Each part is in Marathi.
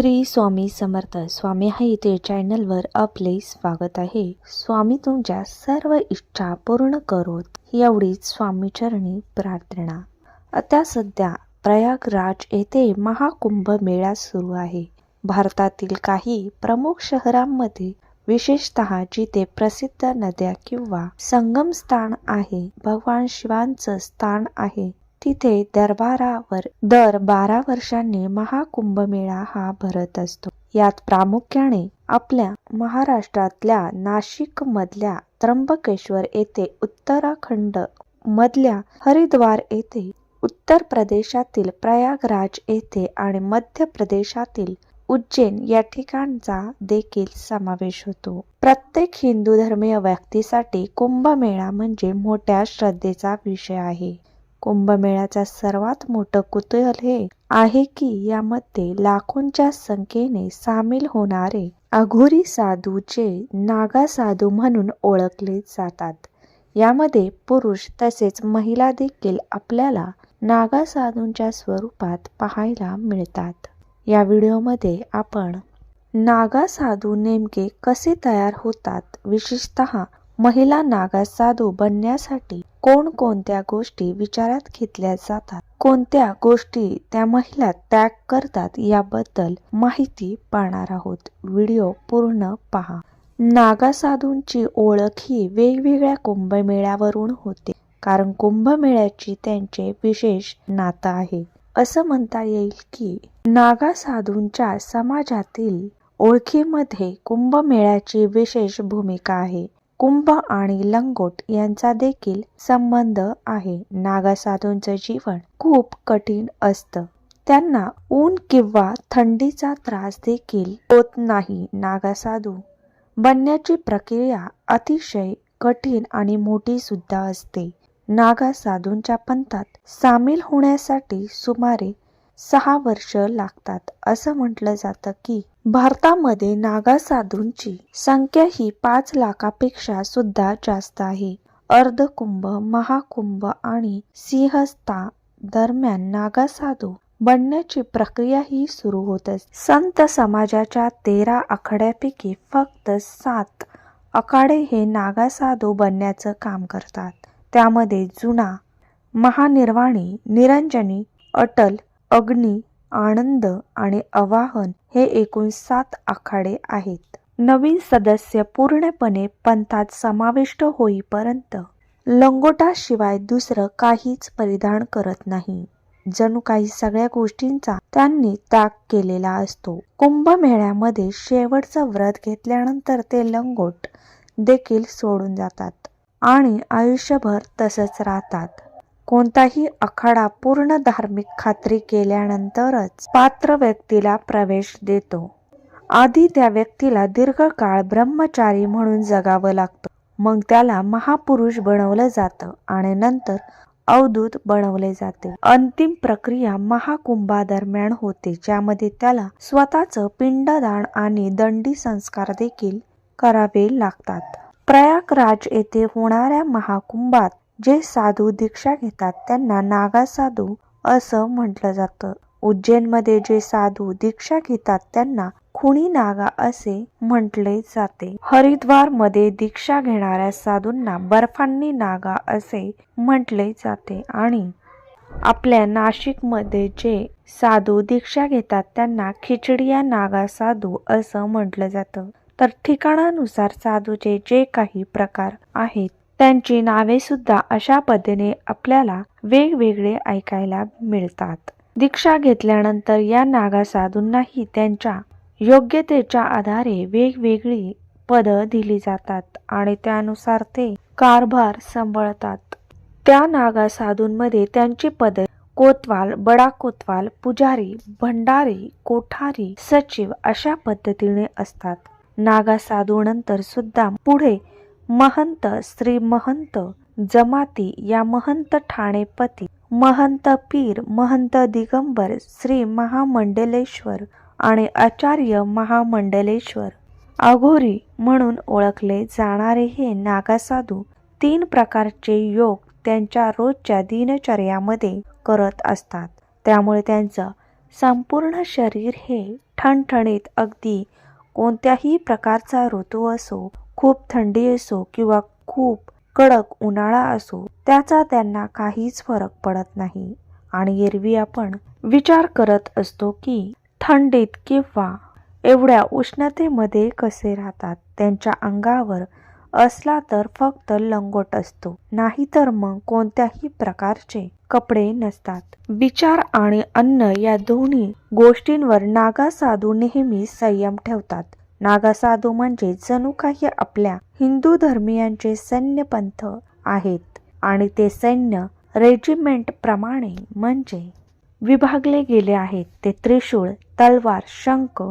श्री स्वामी समर्थ स्वामी हा इथे चॅनलवर आपले स्वागत आहे. स्वामी तुमच्या सर्व इच्छा पूर्ण करोत. एवढीच स्वामीचरणी प्रार्थना. आता सध्या प्रयागराज येथे महाकुंभ मेळा सुरू आहे. भारतातील काही प्रमुख शहरांमध्ये विशेषतः जिथे प्रसिद्ध नद्या किंवा संगम स्थान आहे भगवान शिवांचं स्थान आहे. तिथे दरबारावर दर बारा वर्षांनी महाकुंभ मेळा हा भरत असतो. यात प्रामुख्याने आपल्या महाराष्ट्रातल्या नाशिक मधल्या त्र्यंबकेश्वर येथे उत्तराखंड मधल्या हरिद्वार येथे उत्तर प्रदेशातील प्रयागराज येथे आणि मध्य प्रदेशातील उज्जैन या ठिकाणचा देखील समावेश होतो. प्रत्येक हिंदू धर्मीय व्यक्तीसाठी कुंभमेळा म्हणजे मोठ्या श्रद्धेचा विषय आहे. कुंभमेळ्याचा सर्वात मोठं कुतूहल हे आहे की यामध्ये लाखोंच्या संख्येने सामील होणारे अघोरी साधूचे नागा साधू म्हणून ओळखले जातात. यामध्ये पुरुष तसेच महिला देखील आपल्याला नागा साधूंच्या स्वरूपात पाहायला मिळतात. या व्हिडिओमध्ये आपण नागा साधू नेमके कसे तयार होतात विशेषतः महिला नागा साधू बनण्यासाठी कोणकोणत्या गोष्टी विचारात घेतल्या जातात? कोणत्या गोष्टी त्या महिला त्याग करतात याबद्दल माहिती पाहणार आहोत. व्हिडिओ पूर्ण पहा. नागा साधूंची ओळख ही वेगवेगळ्या कुंभमेळ्यावरून होते कारण कुंभमेळ्याची त्यांचे विशेष नातं आहे. असं म्हणता येईल की नागा साधूंच्या समाजातील ओळखीमध्ये कुंभमेळ्याची विशेष भूमिका आहे. कुंभ आणि लंगोट यांचा देखील संबंध आहे. नागा साधूंचं जीवन खूप कठीण असतं. त्यांना ऊन किंवा थंडीचा त्रास देखील होत नाही. नागा साधू बनण्याची प्रक्रिया अतिशय कठीण आणि मोठी सुद्धा असते. नागा साधूंच्या पंथात सामील होण्यासाठी सुमारे सहा वर्ष लागतात. असं म्हटलं जातं की भारतामध्ये नागा साधूंची संख्या ही पाच लाखापेक्षा सुद्धा जास्त आहे. अर्धकुंभ महाकुंभ आणि सिंहस्था दरम्यान नागा साधू बनण्याची प्रक्रिया ही सुरू होत संत समाजाच्या तेरा आखाड्यापैकी फक्त सात आखाडे हे नागा साधू बनण्याचं काम करतात. त्यामध्ये जुना महानिर्वाणी निरंजनी अटल अग्नी आनंद आणि अवाहन हे एकूण सात आखाडे आहेत. नवीन सदस्य पूर्णपणे पंथात समाविष्ट होईपर्यंत लंगोटाशिवाय दुसरं काहीच परिधान करत नाही. जणू काही सगळ्या गोष्टींचा त्यांनी त्याग केलेला असतो. कुंभमेळ्यामध्ये शेवटचं व्रत घेतल्यानंतर ते लंगोट देखील सोडून जातात आणि आयुष्यभर तसंच राहतात. कोणताही आखाडा पूर्ण धार्मिक खात्री केल्यानंतरच पात्र व्यक्तीला प्रवेश देतो. आधी त्या व्यक्तीला दीर्घकाळ ब्रह्मचारी म्हणून जगावं लागतं. मग त्याला महापुरुष बनवलं जातं आणि नंतर अवधूत बनवले जाते. अंतिम प्रक्रिया महाकुंभादरम्यान होते ज्यामध्ये त्याला स्वतःचं पिंडदान आणि दंडी संस्कार देखील करावे लागतात. प्रयागराज येथे होणाऱ्या महाकुंभात जे साधू दीक्षा घेतात त्यांना नागा साधू असं म्हटलं जातं. उज्जैनमध्ये जे साधू दीक्षा घेतात त्यांना खुणी नागा असे म्हटले जाते. हरिद्वारमध्ये दीक्षा घेणाऱ्या साधूंना बर्फांनी नागा असे म्हटले जाते आणि आपल्या नाशिकमध्ये जे साधू दीक्षा घेतात त्यांना खिचडिया नागा साधू असं म्हटलं जातं. तर ठिकाणानुसार साधूचे जे काही प्रकार आहेत त्यांची नावे सुद्धा अशा पद्धतीने आपल्याला वेगवेगळे ऐकायला मिळतात. दीक्षा घेतल्यानंतर या नागा साधूंनाही त्यांच्या योग्यतेच्या आधारे वेगवेगळी पदं दिली जातात आणि त्यानुसार ते कारभार सांभाळतात. त्या नागा साधूंमध्ये त्यांची पदे कोतवाल बडा कोतवाल पुजारी भंडारी कोठारी सचिव अशा पद्धतीने असतात. नागा साधू नंतर सुद्धा पुढे महंत श्री महंत जमाती या महंत ठाणेपती महंत पीर महंत दिगंबर श्री महामंडलेश्वर आणि आचार्य महामंडलेश्वर. अघोरी म्हणून ओळखले जाणारे हे नागासाधू तीन प्रकारचे योग त्यांच्या रोजच्या दिनचर्यामध्ये करत असतात. त्यामुळे त्यांचं संपूर्ण शरीर हे ठणठणीत अगदी कोणत्याही प्रकारचा ऋतू असो खूप थंडी असो किंवा खूप कडक उन्हाळा असो त्याचा त्यांना काहीच फरक पडत नाही. आणि एरवी आपण विचार करत असतो की थंडीत किंवा एवढ्या उष्णतेमध्ये कसे राहतात त्यांच्या अंगावर असला तर फक्त लंगोट असतो नाहीतर मग कोणत्याही प्रकारचे कपडे नसतात. विचार आणि अन्न या दोन्ही गोष्टींवर नागा साधू नेहमी संयम ठेवतात. नागासाधू म्हणजे जणू काही आपल्या हिंदू धर्मियांचे सैन्यपंथ आहेत. आणि ते सैन्य रेजिमेंट प्रमाणे म्हणजे विभागले गेले आहेत. ते त्रिशूळ तलवार शंख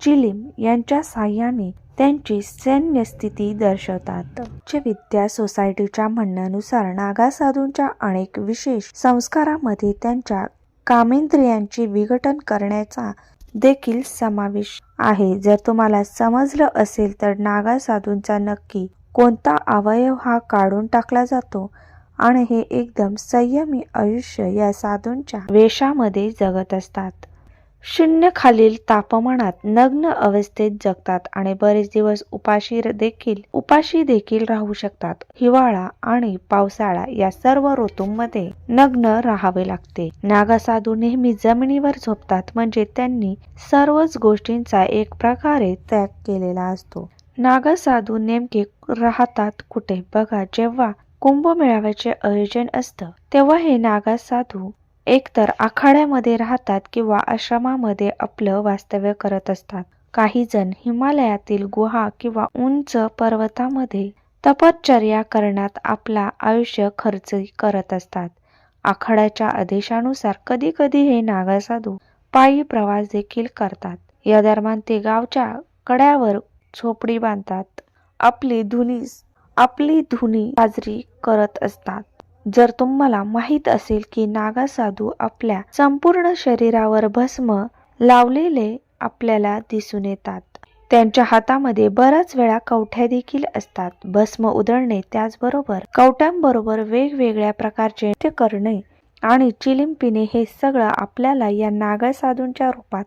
चिलीम यांच्या साह्याने त्यांची सैन्य स्थिती दर्शवतात विद्या सोसायटीच्या म्हणण्यानुसार नागा साधूंच्या अनेक विशेष संस्कारामध्ये त्यांच्या कामेंद्रियांचे विघटन करण्याचा देखील समावेश आहे. जर तुम्हाला समजलं असेल तर नागा साधूंचा नक्की कोणता अवयव हा काढून टाकला जातो आणि हे एकदम संयमी आयुष्य या साधूंच्या वेशामध्ये जगत असतात. शून्य खालील तापमानात नग्न अवस्थेत जगतात आणि बरेच दिवस उपाशी देखील उपाशी देखील राहू शकतात. हिवाळा आणि पावसाळा या सर्व ऋतूंमध्ये नग्न राहावे लागते. नागासाधू नेहमी जमिनीवर झोपतात म्हणजे त्यांनी सर्वच गोष्टींचा एक प्रकारे त्याग केलेला असतो. नागासाधू नेमके राहतात कुठे? बघा जेव्हा कुंभमेळाव्याचे आयोजन असतं तेव्हा हे नागासाधू एकतर आखाड्यामध्ये राहतात किंवा आश्रमामध्ये आपलं वास्तव्य करत असतात. काही जण हिमालयातील गुहा किंवा उंच पर्वतामध्ये तपश्चर्या करण्यात आपला आयुष्य खर्च करत असतात. आखाड्याच्या आदेशानुसार कधी कधी हे नागासाधू पायी प्रवास देखील करतात. या दरम्यान ते गावच्या कड्यावर झोपडी बांधतात. आपली धुनी आपली धुनी साजरी करत असतात. जर तुम्हाला माहीत असेल की नागा साधू आपल्या संपूर्ण शरीरावर भस्म लावलेले आपल्याला दिसून येतात. त्यांच्या हातामध्ये बऱ्याच वेळा कवठ्या देखील असतात. भस्म उधळणे त्याचबरोबर कवट्यांबरोबर वेगवेगळ्या प्रकारचे नृत्य करणे आणि चिलिंपिणे पिणे हे सगळं आपल्याला या नागा साधूंच्या रूपात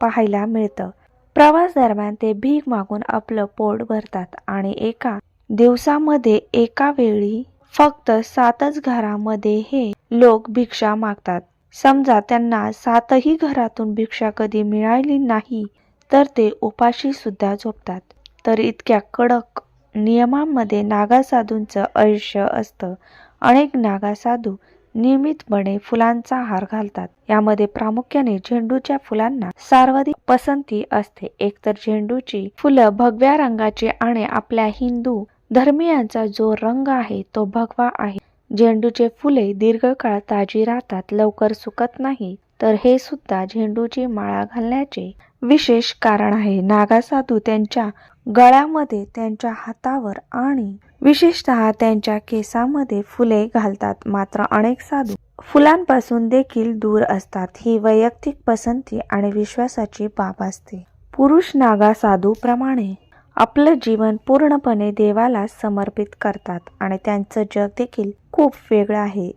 पाहायला मिळतं. प्रवास दरम्यान ते भीक मागून आपलं पोट भरतात आणि एका दिवसामध्ये एका वेळी फक्त सातच घरामध्ये हे लोक भिक्षा मागतात. समजा त्यांना सातही घरातून भिक्षा कधी मिळाली नाही तर ते उपाशी सुद्धा झोपतात. तर इतक्या कडक नियमांमध्ये नागासाधूंचं आयुष्य असतं. अनेक नागासाधू नियमितपणे फुलांचा हार घालतात. यामध्ये प्रामुख्याने झेंडूच्या फुलांना सर्वाधिक पसंती असते. एकतर झेंडूची फुलं भगव्या रंगाची आणि आपल्या हिंदू धर्मियांचा जो रंग आहे तो भगवा आहे. झेंडूचे फुले दीर्घकाळ ताजी राहतात लवकर सुकत नाही. तर हे सुद्धा झेंडूची माळा घालण्याचे विशेष कारण आहे. नागासाधू त्यांच्या गळ्यामध्ये त्यांच्या हातावर आणि विशेषतः त्यांच्या केसामध्ये फुले घालतात. मात्र अनेक साधू फुलांपासून देखील दूर असतात. ही वैयक्तिक पसंती आणि विश्वासाची बाब असते. पुरुष नागा साधू प्रमाणे आपलं जीवन पूर्णपणे देवाला समर्पित करतात आणि त्यांचं जग देखील खूप वेगळं आहे.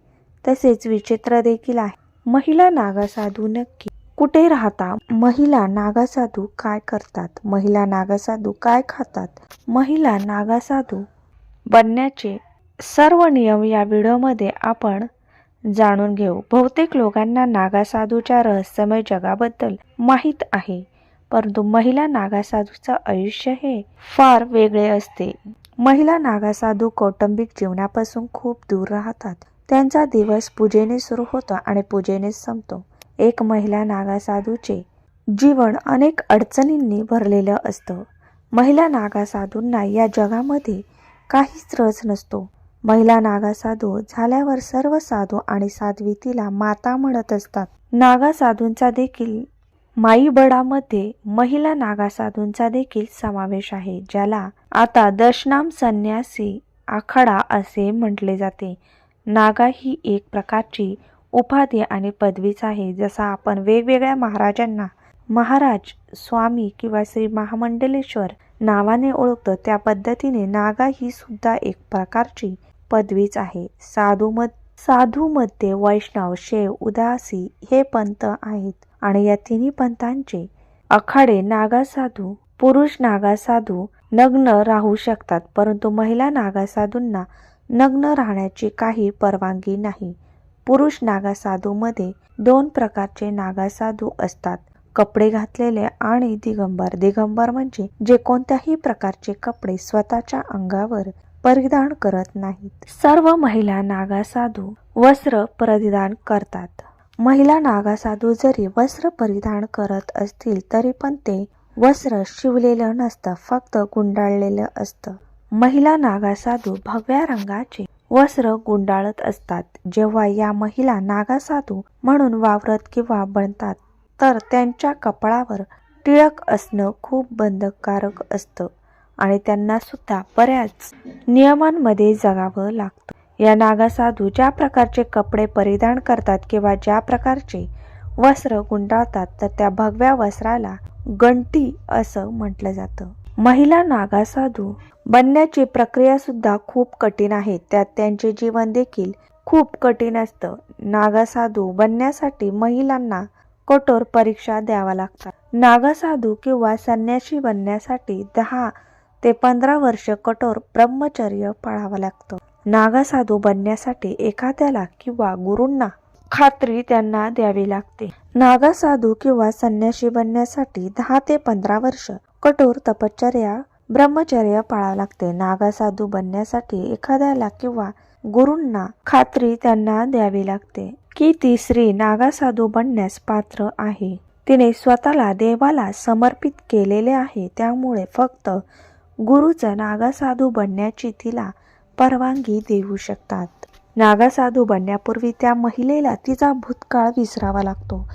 तसेच विचित्र देखील आहे. महिला नागासाधू नक्की कुठे राहता? महिला नागासाधू काय करतात? महिला नागासाधू काय खातात? महिला नागासाधू बनण्याचे सर्व नियम या व्हिडिओमध्ये आपण जाणून घेऊ. बहुतेक लोकांना नागासाधूच्या रहस्यमय जगाबद्दल माहीत आहे. परंतु महिला नागासाधूचं आयुष्य हे फार वेगळे असते. महिला नागासाधू कौटुंबिक जीवनापासून खूप दूर राहतात. त्यांचा दिवस पूजेने सुरू होतो आणि पूजेने संपतो. एक महिला नागासाधूचे जीवन अनेक अडचणींनी भरलेलं असतं. महिला नागासाधूंना या जगामध्ये काहीच रस नसतो. महिला नागासाधू झाल्यावर सर्व साधू आणि साध्वी तिला माता म्हणत असतात. नागासाधूंचा देखील माईबडामध्ये महिला नागासाधूंचा देखील समावेश आहे ज्याला आता दशनाम संन्यासी आखाडा असे म्हटले जाते. नागा ही एक प्रकारची उपाधी आणि पदवीच आहे. जसा आपण वेगवेगळ्या महाराजांना महाराज स्वामी किंवा श्री महामंडलेश्वर नावाने ओळखतो त्या पद्धतीने नागा ही सुद्धा एक प्रकारची पदवीच आहे. साधू मध साधूमध्ये वैष्णव शेव उदासी हे पंथ आहेत. आणि या तिन्ही पंथांचे अखाडे नागासाधू पुरुष नागासाधू नग्न राहू शकतात परंतु महिला नागासाधूंना नग्न राहण्याची काही परवानगी नाही. पुरुष नागासाधूमध्ये दोन प्रकारचे नागासाधू असतात कपडे घातलेले आणि दिगंबर. दिगंबर म्हणजे जे कोणत्याही प्रकारचे कपडे स्वतःच्या अंगावर परिधान करत नाहीत. सर्व महिला नागासाधू वस्त्र परिधान करतात. महिला नागासाधू जरी वस्त्र परिधान करत असतील तरी पण ते वस्त्र शिवलेलं नसतं फक्त गुंडाळलेलं असतं. महिला नागासाधू भगव्या रंगाचे वस्त्र गुंडाळत असतात. जेव्हा या महिला नागासाधू म्हणून वावरत किंवा बनतात तर त्यांच्या कपाळावर टिळक असणं खूप बंधकारक असतं आणि त्यांना सुद्धा बऱ्याच नियमांमध्ये जगावं लागतं. या नागासाधू ज्या प्रकारचे कपडे परिधान करतात किंवा ज्या प्रकारचे वस्त्र गुंडाळतात तर त्या भगव्या वस्त्राला गंटी असं म्हटलं जातं. महिला नागासाधू बनण्याची प्रक्रिया सुद्धा खूप कठीण आहे. त्यात त्यांचे जीवन देखील खूप कठीण असतं. नागासाधू बनण्यासाठी महिलांना कठोर परीक्षा द्यावा लागतात. नागासाधू किंवा संन्याशी बनण्यासाठी दहा ते पंधरा वर्ष कठोर ब्रह्मचर्य पाळावं लागतं. नागसाधू बनण्यासाठी एखाद्याला किंवा गुरूंना खात्री त्यांना द्यावी लागते. नागासाधू किंवा संन्याशी बनण्यासाठी दहा ते पंधरा वर्ष कठोर तपश्चर्या ब्रह्मचर्य पाळावं लागते. नागासाधू बनण्यासाठी एखाद्याला किंवा गुरूंना खात्री त्यांना द्यावी लागते की ती स्त्री नागासाधू बनण्यास पात्र आहे. तिने स्वतःला देवाला समर्पित केलेले आहे. त्यामुळे फक्त गुरुचं नागासाधू बनण्याची तिला परवानगी देऊ शकतात. नागासाधू बनण्यापूर्वी त्या महिलेला तिचा भूतकाळ विसरावा लागतो.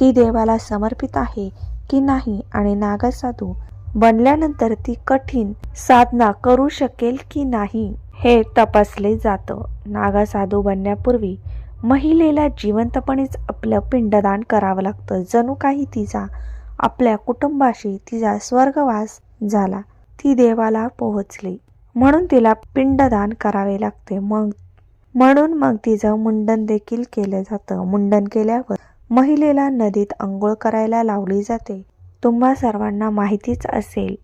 ती देवाला समर्पित आहे की नाही आणि नागासाधू बनल्यानंतर ती कठीण साधना करू शकेल की नाही हे तपासले जातं. नागासाधू बनण्यापूर्वी महिलेला जिवंतपणेच आपलं पिंडदान करावं लागतं. जणू काही तिचा आपल्या कुटुंबाशी तिचा स्वर्गवास झाला. ती देवाला पोहोचली. म्हणून तिला पिंडदान करावे लागते. मग म्हणून मग तिचं मुंडन देखील केलं जातं. मुंडन केल्यावर महिलेला नदीत आंघोळ करायला लावली जाते. तुम्हा सर्वांना माहितीच असेल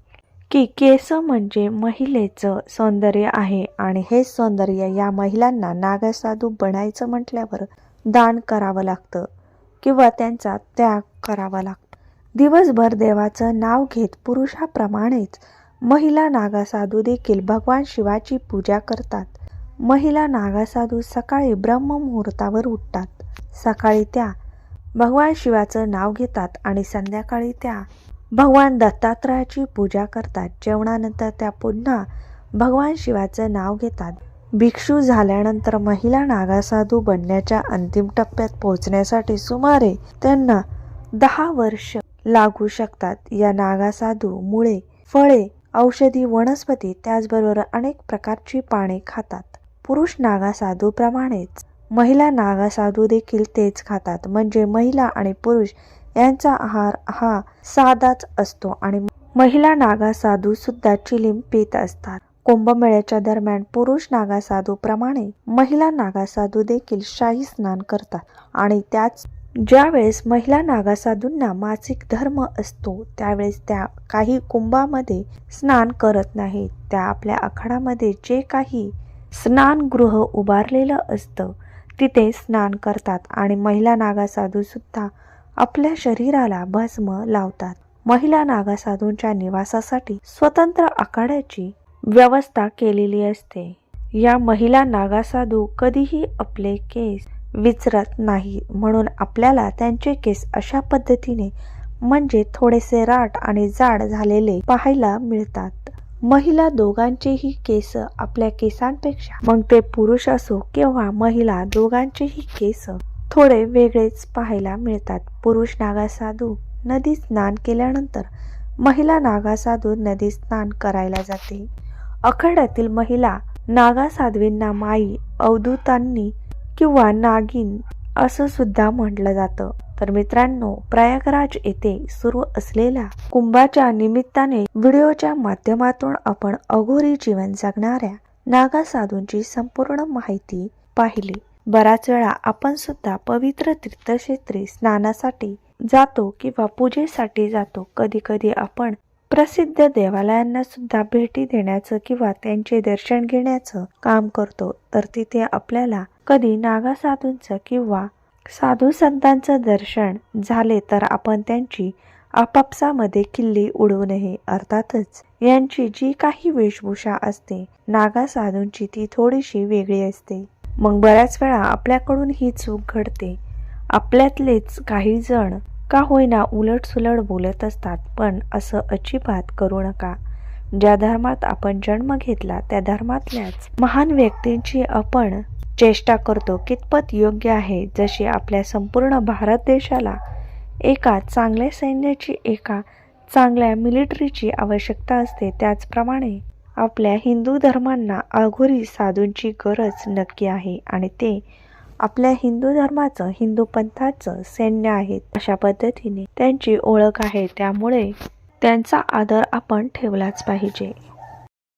की केस म्हणजे महिलेचं सौंदर्य आहे आणि हे सौंदर्य या महिलांना नागसाधू बनायचं म्हटल्यावर दान करावं लागतं किंवा त्यांचा त्याग करावा लागतो. दिवसभर देवाचं नाव घेत पुरुषाप्रमाणेच महिला नागासाधू देखील भगवान शिवाची पूजा करतात. महिला नागासाधू सकाळी ब्रह्ममुहूर्तावर उठतात. सकाळी त्या भगवान शिवाचं नाव घेतात आणि संध्याकाळी त्या भगवान दत्तात्रयाची पूजा करतात. जेवणानंतर त्या पुन्हा भगवान शिवाचं नाव घेतात. भिक्षू झाल्यानंतर महिला नागासाधू बनण्याच्या अंतिम टप्प्यात पोहोचण्यासाठी सुमारे त्यांना दहा वर्ष लागू शकतात. या नागासाधू मुळे फळे औषधी वनस्पती त्याचबरोबर अनेक प्रकारची पाने खातात. पुरुष नागासाधूप्रमाणेच महिला नागासाधू देखील तेच खातात. म्हणजे महिला आणि पुरुष यांचा आहार हा साधाच असतो आणि महिला नागासाधू सुद्धा चिलीम पित असतात. कुंभमेळ्याच्या दरम्यान पुरुष नागासाधू प्रमाणे महिला नागासाधू देखील शाही स्नान करतात आणि त्याच ज्यावेळेस महिला नागासाधूंना मासिक धर्म असतो त्यावेळेस त्या काही कुंभामध्ये स्नान करत नाहीत. त्या आपल्या आखाडामध्ये जे काही स्नानगृह उभारलेलं असतं तिथे स्नान करतात आणि महिला नागासाधूसुद्धा आपल्या शरीराला भस्म लावतात. महिला नागासाधूंच्या निवासासाठी स्वतंत्र आखाड्याची व्यवस्था केलेली असते. या महिला नागासाधू कधीही आपले केस विचरत नाही. म्हणून आपल्याला त्यांचे केस अशा पद्धतीने म्हणजे थोडेसे राट आणि जाड झालेले पाहायला मिळतात. महिला दोघांचेही केस आपल्या केसांपेक्षा मग ते पुरुष असो किंवा महिला दोघांचेही केस थोडे वेगळेच पाहायला मिळतात. पुरुष नागासाधू नदी स्नान केल्यानंतर महिला नागासाधू नदी स्नान करायला जाते. अखंडातील महिला नागासाधवींना माई अवधूतांनी किंवा नागिन असं सुद्धा म्हटलं जातं. तर मित्रांनो प्रयागराज येथे सुरू असलेल्या कुंभाच्या निमित्ताने व्हिडिओच्या माध्यमातून आपण अघोरी जीवन जगणाऱ्या नागा साधूंची संपूर्ण माहिती पाहिली. बराच वेळा आपण सुद्धा पवित्र तीर्थक्षेत्री स्नानासाठी जातो किंवा पूजेसाठी जातो. कधी कधी आपण प्रसिद्ध देवालयांना सुद्धा भेटी देण्याचं किंवा त्यांचे दर्शन घेण्याचं काम करतो. तर तिथे आपल्याला कधी नागा साधूंचं किंवा साधू संतांचं दर्शन झाले तर आपण त्यांची आपापसामध्ये किल्ली उडवू नये अर्थातच यांची जी काही वेशभूषा असते नागा साधूंची ती थोडीशी वेगळी असते. मग बऱ्याच वेळा आपल्याकडून ही चूक घडते. आपल्यातलेच काही जण का होईना उलट सुलट बोलत असतात पण असं अजिबात करू नका. ज्या धर्मात आपण जन्म घेतला त्या धर्मातल्याच महान व्यक्तींची आपण चेष्टा करतो कितपत योग्य आहे जशी आपल्या संपूर्ण भारत देशाला एका चांगल्या सैन्याची एका चांगल्या मिलिटरीची आवश्यकता असते. त्याचप्रमाणे आपल्या हिंदू धर्मांना अघोरी साधूंची गरज नक्की आहे आणि ते आपल्या हिंदू धर्माचं हिंदू पंथाचं सैन्य आहेत. अशा पद्धतीने त्यांची ओळख आहे. त्यामुळे त्यांचा आदर आपण ठेवलाच पाहिजे.